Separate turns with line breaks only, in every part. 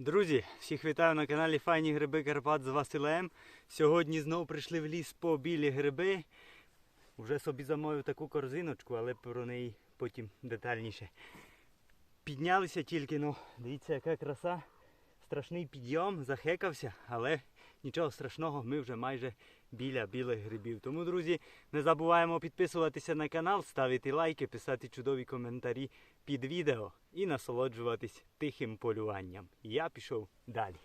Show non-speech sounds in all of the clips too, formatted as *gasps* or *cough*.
Друзі, всіх вітаю на каналі Файні Гриби Карпат з Василем. Сьогодні знову прийшли в ліс по білі гриби. Вже собі замовив таку корзиночку, але про неї потім детальніше. Піднялися тільки, ну, дивіться, яка краса. Страшний підйом, захекався, але нічого страшного, ми вже майже біля білих грибів. Тому, друзі, не забуваємо підписуватися на канал, ставити лайки, писати чудові коментарі під відео і насолоджуватись тихим полюванням. Я пішов далі.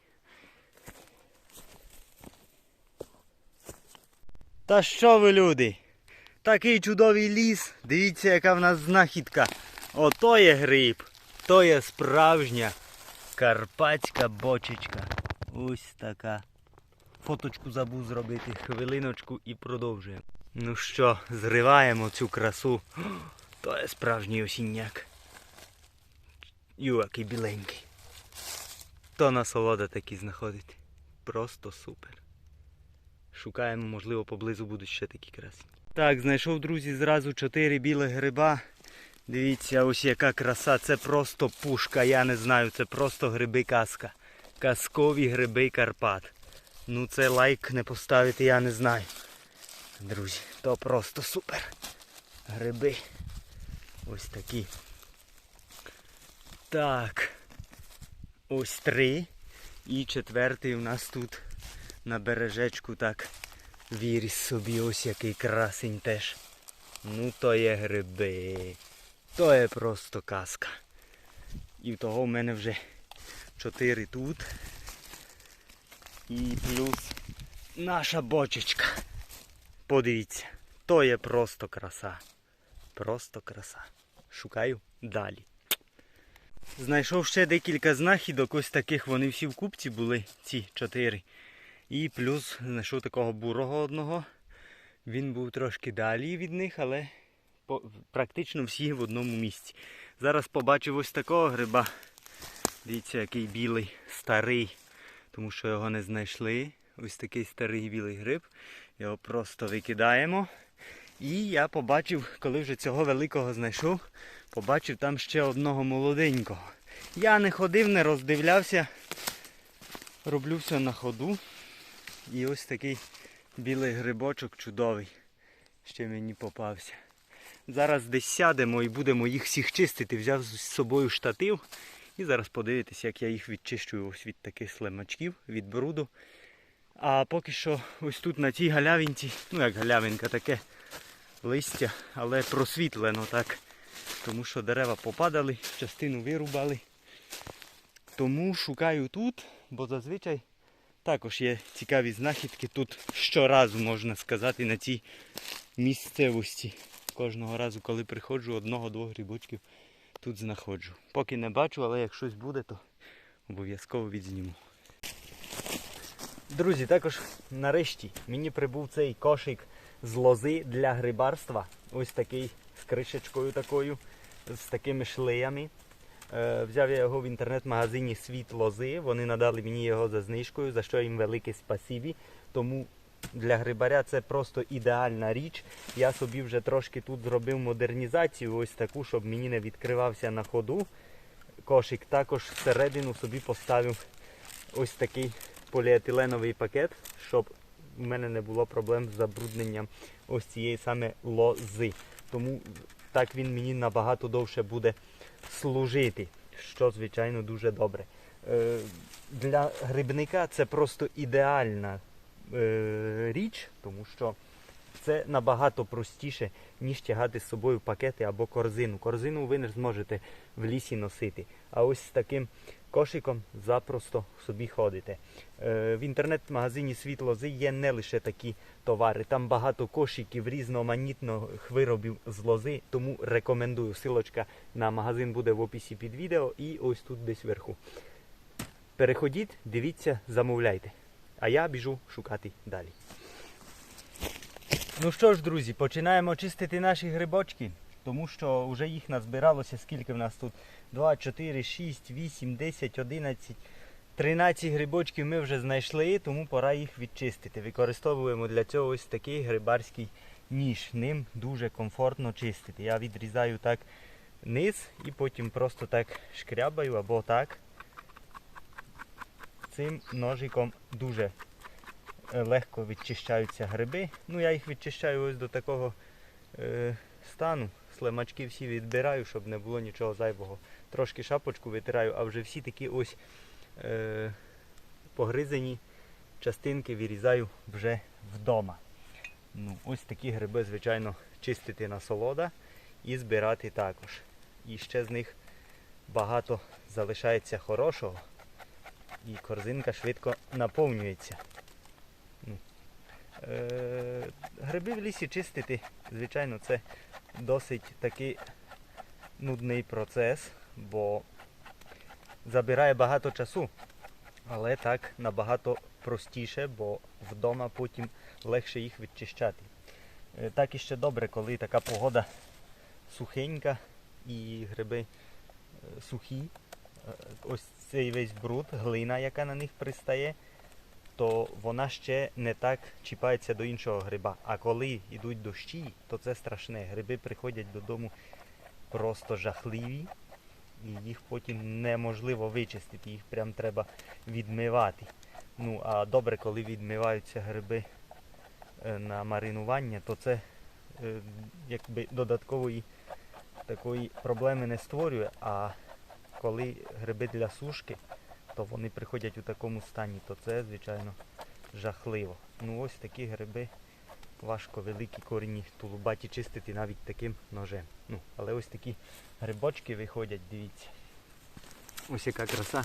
Та що ви, люди? Такий чудовий ліс. Дивіться, яка в нас знахідка. Ото є гриб. То є справжня карпатська бочечка. Ось така. Фоточку забув зробити, хвилиночку і продовжуємо. Ну що, зриваємо цю красу. *gasps* То є справжній осінняк. Ю, який біленький. То насолода такі знаходити. Просто супер. Шукаємо, можливо, поблизу будуть ще такі красні. Так, знайшов, друзі, зразу чотири білих гриба. Дивіться, ось яка краса. Це просто пушка, я не знаю, це просто гриби казка. Казкові гриби Карпат. Ну це лайк не поставити, я не знаю. Друзі, то просто супер. Гриби. Ось такі. Так. Ось три. І четвертий у нас тут на бережечку так віріс собі ось який красень теж. Ну то є гриби. То є просто казка. І того в мене вже чотири тут. І плюс наша бочечка. Подивіться, то є просто краса. Просто краса. Шукаю далі. Знайшов ще декілька знахідок, ось таких вони всі в купці були, ці чотири. І плюс знайшов такого бурого одного. Він був трошки далі від них, але практично всі в одному місці. Зараз побачив ось такого гриба. Дивіться, який білий, старий, тому що його не знайшли. Ось такий старий білий гриб. Його просто викидаємо. І я побачив, коли вже цього великого знайшов, побачив там ще одного молоденького. Я не ходив, не роздивлявся. Роблю все на ходу. І ось такий білий грибочок чудовий. Ще мені попався. Зараз десь сядемо і будемо їх всіх чистити. Взяв з собою штатив. І зараз подивитися, як я їх відчищую ось від таких слимачків, від бруду. А поки що ось тут на цій галявинці, ну як галявинка, таке листя, але просвітлено так. Тому що дерева попадали, частину вирубали. Тому шукаю тут, бо зазвичай також є цікаві знахідки тут щоразу, можна сказати, на цій місцевості. Кожного разу, коли приходжу, одного-двох грибочків тут знаходжу. Поки не бачу, але як щось буде, то обов'язково відзніму. Друзі, також нарешті мені прибув цей кошик з лози для грибарства. Ось такий з кришечкою такою, з такими шлеями. Е, Взяв я його в інтернет-магазині Світ лози. Вони надали мені його за знижкою, за що їм велике спасибі. Тому для грибаря це просто ідеальна річ. Я собі вже трошки тут зробив модернізацію, ось таку, щоб мені не відкривався на ходу. Кошик також всередину собі поставив ось такий поліетиленовий пакет, щоб у мене не було проблем з забрудненням ось цієї саме лози. Тому так він мені набагато довше буде служити, що звичайно дуже добре. Е, Для грибника це просто ідеальна е, річ, тому що це набагато простіше, ніж тягати з собою пакети або корзину. Корзину ви не зможете в лісі носити. А ось з таким кошиком запросто собі ходите. Е, в інтернет-магазині Світ лози є не лише такі товари. Там багато кошиків різноманітних виробів з лози, тому рекомендую. Силочка на магазин буде в описі під відео і ось тут десь вверху. Переходіть, дивіться, замовляйте. А я біжу шукати далі. Ну що ж, друзі, починаємо чистити наші грибочки, тому що вже їх назбиралося, скільки в нас тут? 2, 4, 6, 8, 10, 11, 13 грибочків ми вже знайшли, тому пора їх відчистити. Використовуємо для цього ось такий грибарський ніж. Ним дуже комфортно чистити. Я відрізаю так низ і потім просто так шкрябаю або так. Цим ножиком дуже е, легко відчищаються гриби. Ну, я їх відчищаю ось до такого е, стану. Слимачки всі відбираю, щоб не було нічого зайвого. Трошки шапочку витираю, а вже всі такі ось е, погризані частинки вирізаю вже вдома. Ну, ось такі гриби, звичайно, чистити насолода і збирати також. І ще з них багато залишається хорошого. І корзинка швидко наповнюється. Е- гриби в лісі чистити, звичайно, це досить такий нудний процес, бо забирає багато часу. Але так набагато простіше, бо вдома потім легше їх відчищати. Е, Так і ще добре, коли така погода сухенька і гриби е, сухі. Ось цей весь бруд, глина, яка на них пристає, то вона ще не так чіпається до іншого гриба. А коли йдуть дощі, то це страшне. Гриби приходять додому просто жахливі, і їх потім неможливо вичистити, їх прям треба відмивати. Ну, а добре, коли відмиваються гриби е, на маринування, то це е, якби додаткової такої проблеми не створює. А коли гриби для сушки, то вони приходять у такому стані, то це, звичайно, жахливо. Ну ось такі гриби важко великі корінні тулубаті чистити навіть таким ножем. Ну, але ось такі грибочки виходять, дивіться. Ось яка краса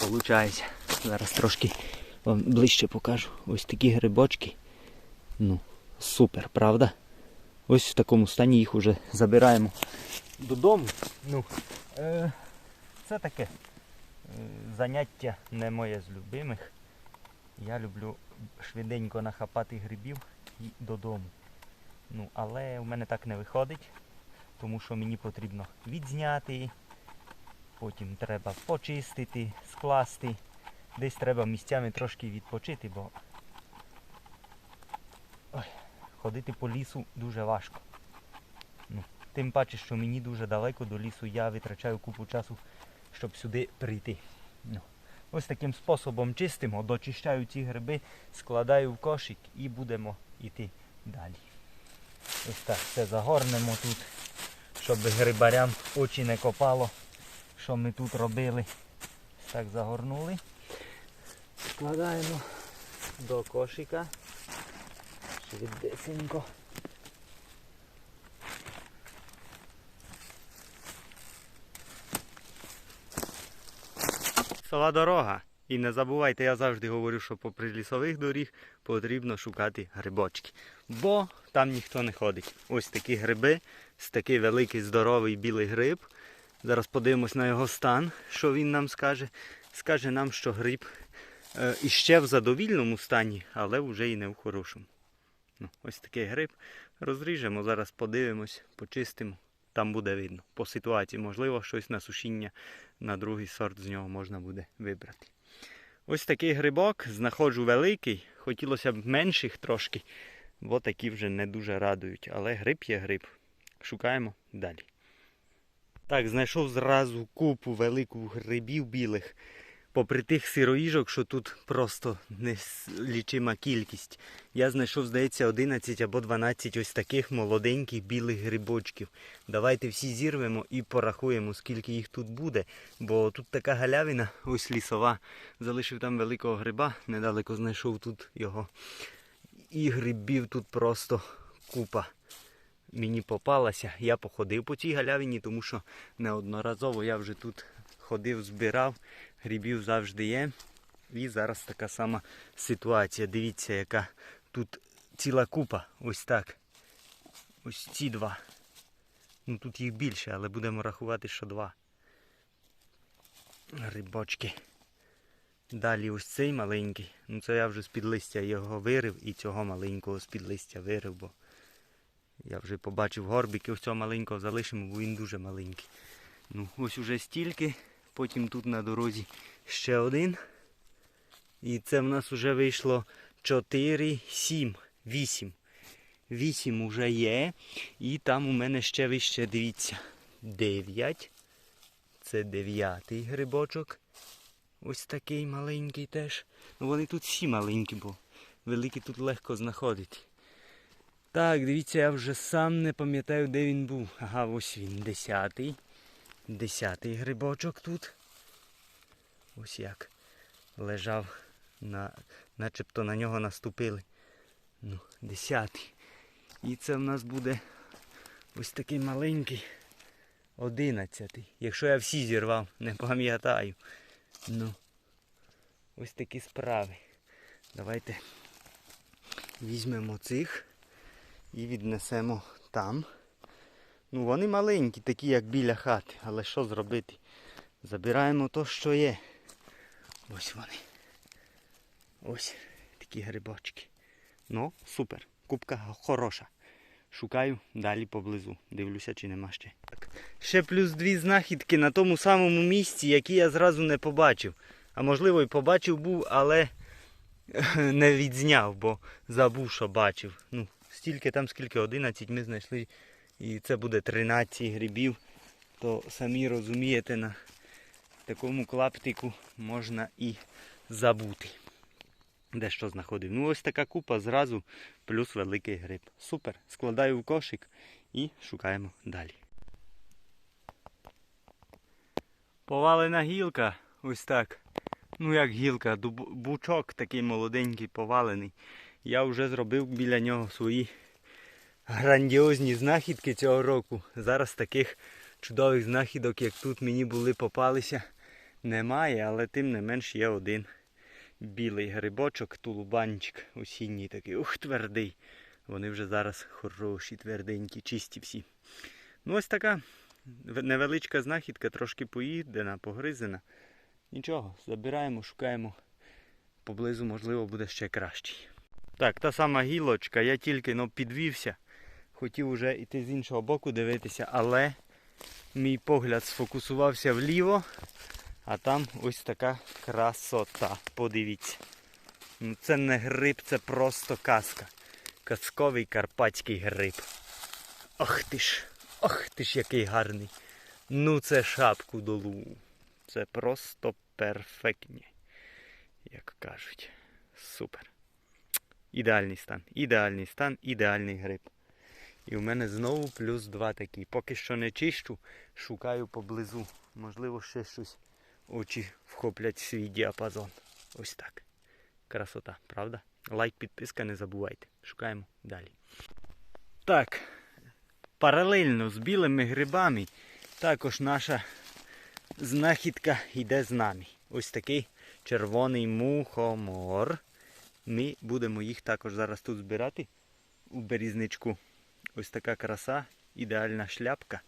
виходить. Зараз трошки вам ближче покажу. Ось такі грибочки. Ну, супер, правда? Ось в такому стані їх вже забираємо додому. Ну, е, це таке заняття не моє з любимих. Я люблю швиденько нахапати грибів і додому. Ну, але у мене так не виходить, тому що мені потрібно відзняти, потім треба почистити, скласти. Десь треба місцями трошки відпочити, бо Ой, ходити по лісу дуже важко. Ну, тим паче, що мені дуже далеко до лісу, я витрачаю купу часу, щоб сюди прийти. Ну, ось таким способом чистимо, дочищаю ці гриби, складаю в кошик і будемо йти далі. Ось так все загорнемо тут, щоб грибарям очі не копало, що ми тут робили. Ось Так загорнули. Складаємо до кошика. Швидесенько. Сова дорога. І не забувайте, я завжди говорю, що попри лісових доріг потрібно шукати грибочки. Бо там ніхто не ходить. Ось такі гриби, ось такий великий здоровий білий гриб. Зараз подивимось на його стан, що він нам скаже. Скаже нам, що гриб е, іще в задовільному стані, але вже і не в хорошому. Ну, ось такий гриб. Розріжемо, зараз подивимось, почистимо. Там буде видно. По ситуації, можливо, щось на сушіння на другий сорт з нього можна буде вибрати. Ось такий грибок, знаходжу великий. Хотілося б менших трошки, бо такі вже не дуже радують. Але гриб є гриб. Шукаємо далі. Так, знайшов зразу купу велику грибів білих. Попри тих сироїжок, що тут просто нелічима кількість. Я знайшов, здається, 11 або 12 ось таких молоденьких білих грибочків. Давайте всі зірвемо і порахуємо, скільки їх тут буде. Бо тут така галявина, ось лісова. Залишив там великого гриба, недалеко знайшов тут його. І грибів тут просто купа. Мені попалася. Я походив по цій галявині, тому що неодноразово я вже тут ходив, збирав. Грибів завжди є. І зараз така сама ситуація. Дивіться, яка тут ціла купа. Ось так. Ось ці два. Ну тут їх більше, але будемо рахувати, що два. Грибочки. Далі ось цей маленький. Ну це я вже з-під листя його вирив і цього маленького з-під листя вирив, бо я вже побачив горбики ось цього маленького залишимо, бо він дуже маленький. Ну, ось уже стільки. Потім тут на дорозі ще один. І це в нас вже вийшло 4, 7, 8. 8 вже є. І там у мене ще вище, дивіться, 9. Це дев'ятий грибочок. Ось такий маленький теж. Ну вони тут всі маленькі, бо великі тут легко знаходити. Так, дивіться, я вже сам не пам'ятаю, де він був. Ага, ось він, десятий. Десятий грибочок тут. Ось як лежав, на, начебто на нього наступили. Ну, десятий. І це в нас буде ось такий маленький. Одинадцятий. Якщо я всі зірвав, не пам'ятаю. Ну, ось такі справи. Давайте візьмемо цих і віднесемо там. Ну, вони маленькі, такі як біля хати, але що зробити? Забираємо то, що є. Ось вони. Ось такі грибочки. Ну, супер. Кубка хороша. Шукаю далі поблизу. Дивлюся, чи нема ще. Так. Ще плюс дві знахідки на тому самому місці, які я зразу не побачив. А можливо і побачив був, але *laughs* не відзняв, бо забув, що бачив. Ну, стільки там, скільки 11 ми знайшли. І це буде 13 грибів. То самі розумієте, на такому клаптику можна і забути. Де що знаходив. Ну ось така купа зразу, плюс великий гриб. Супер. Складаю в кошик і шукаємо далі. Повалена гілка. Ось так. Ну як гілка, бучок такий молоденький повалений. Я вже зробив біля нього свої грандіозні знахідки цього року. Зараз таких чудових знахідок, як тут мені були попалися, немає, але тим не менш є один білий грибочок, тулубанчик осінній такий, ух, твердий. Вони вже зараз хороші, тверденькі, чисті всі. Ну ось така невеличка знахідка, трошки поїдена, погризена. Нічого, забираємо, шукаємо. Поблизу, можливо, буде ще кращий. Так, та сама гілочка, я тільки ну, підвівся. Хотів уже йти з іншого боку дивитися, але мій погляд сфокусувався вліво, а там ось така красота. Подивіться. Ну, це не гриб, це просто казка. Казковий карпатський гриб. Ох ти ж, ох ти ж який гарний. Ну це шапку долу. Це просто перфектні, як кажуть. Супер. Ідеальний стан. Ідеальний стан, ідеальний гриб. І в мене знову плюс два такі. Поки що не чищу, шукаю поблизу. Можливо, ще щось очі вхоплять свій діапазон. Ось так. Красота, правда? Лайк, підписка, не забувайте. Шукаємо далі. Так. Паралельно з білими грибами також наша знахідка йде з нами. Ось такий червоний мухомор. Ми будемо їх також зараз тут збирати у берізничку. Ось така краса, ідеальна шляпка.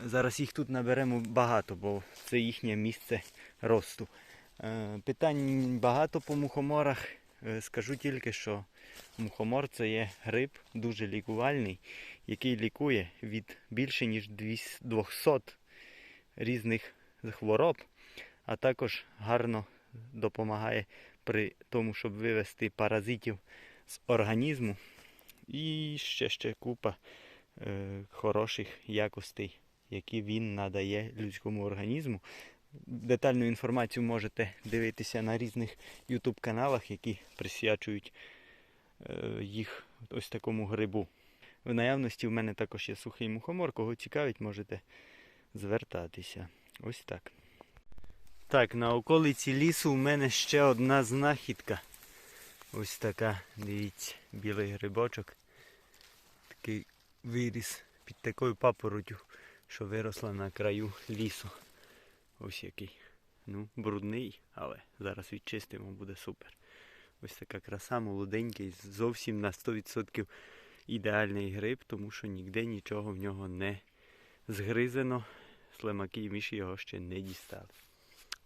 Зараз їх тут наберемо багато, бо це їхнє місце росту. Е, Питань багато по мухоморах. Е, Скажу тільки, що мухомор це є гриб дуже лікувальний, який лікує від більше ніж 200 різних хвороб, а також гарно допомагає при тому, щоб вивести паразитів з організму. І ще ще купа е, хороших якостей, які він надає людському організму. Детальну інформацію можете дивитися на різних YouTube каналах, які присвячують е, їх ось такому грибу. В наявності в мене також є сухий мухомор. Кого цікавить, можете звертатися. Ось так. Так, на околиці лісу у мене ще одна знахідка. Ось така, дивіться, білий грибочок. Такий виріс під такою папоротю, що виросла на краю лісу. Ось який. Ну, брудний, але зараз відчистимо, буде супер. Ось така краса, молоденький, зовсім на 100% ідеальний гриб, тому що ніде нічого в нього не згризено. Слимаки і миші його ще не дістали.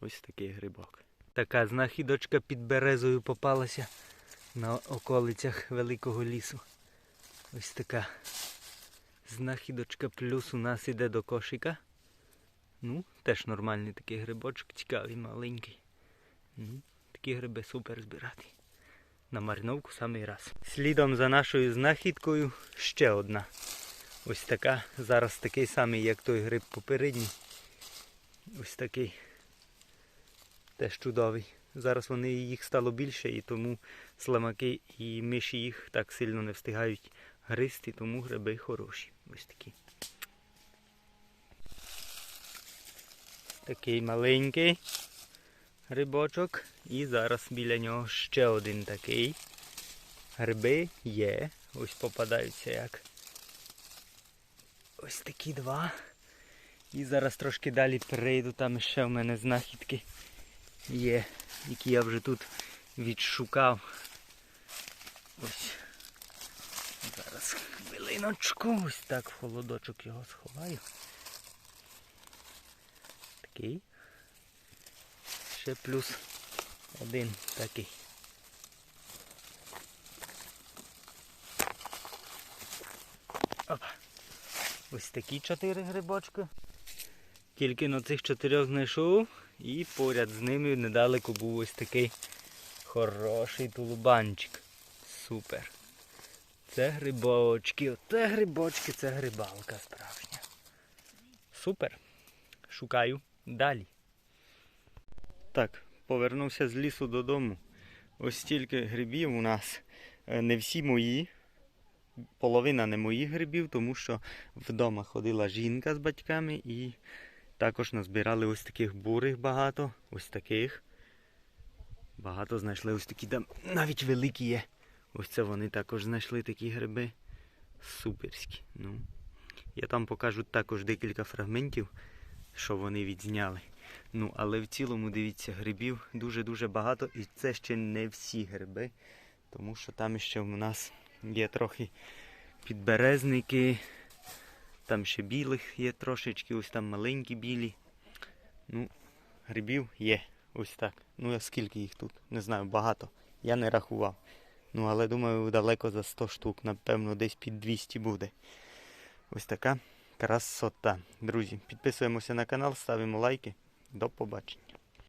Ось такий грибок. Така знахідочка під березою попалася на околицях великого лісу. Ось така знахідочка плюс у нас іде до кошика. Ну, теж нормальний такий грибочок, цікавий, маленький. Ну, такі гриби супер збирати. На мариновку самий раз. Слідом за нашою знахідкою ще одна. Ось така. Зараз такий самий, як той гриб попередній. Ось такий теж чудовий. Зараз вони їх стало більше, і тому сламаки і миші їх так сильно не встигають гризти, тому гриби хороші. Ось такі. Такий маленький грибочок. І зараз біля нього ще один такий. Гриби є. Ось попадаються як. Ось такі два. І зараз трошки далі перейду, там ще в мене знахідки є, які я вже тут відшукав. Ось. Зараз хвилиночку. Ось так в холодочок його сховаю. Такий. Ще плюс один такий. Опа. Ось такі чотири грибочки. Тільки на цих чотирьох знайшов і поряд з ними недалеко був ось такий хороший тулубанчик. Супер. Це грибочки. Оце грибочки, це грибалка справжня. Супер. Шукаю далі. Так, повернувся з лісу додому. Ось стільки грибів у нас. Е, Не всі мої. Половина не моїх грибів, тому що вдома ходила жінка з батьками і також назбирали ось таких бурих багато, ось таких. Багато знайшли ось такі навіть великі є. Ось це вони також знайшли такі гриби. Суперські. Ну. Я там покажу також декілька фрагментів, що вони відзняли. Ну, але в цілому, дивіться, грибів дуже-дуже багато. І це ще не всі гриби, тому що там ще в нас є трохи підберезники. Там ще білих є трошечки, ось там маленькі білі. Ну, грибів є. Ось так. Ну, а скільки їх тут? Не знаю, багато. Я не рахував. Ну, але думаю, далеко за 100 штук, напевно, десь під 200 буде. Ось така красота. Друзі, підписуємося на канал, ставимо лайки. До побачення.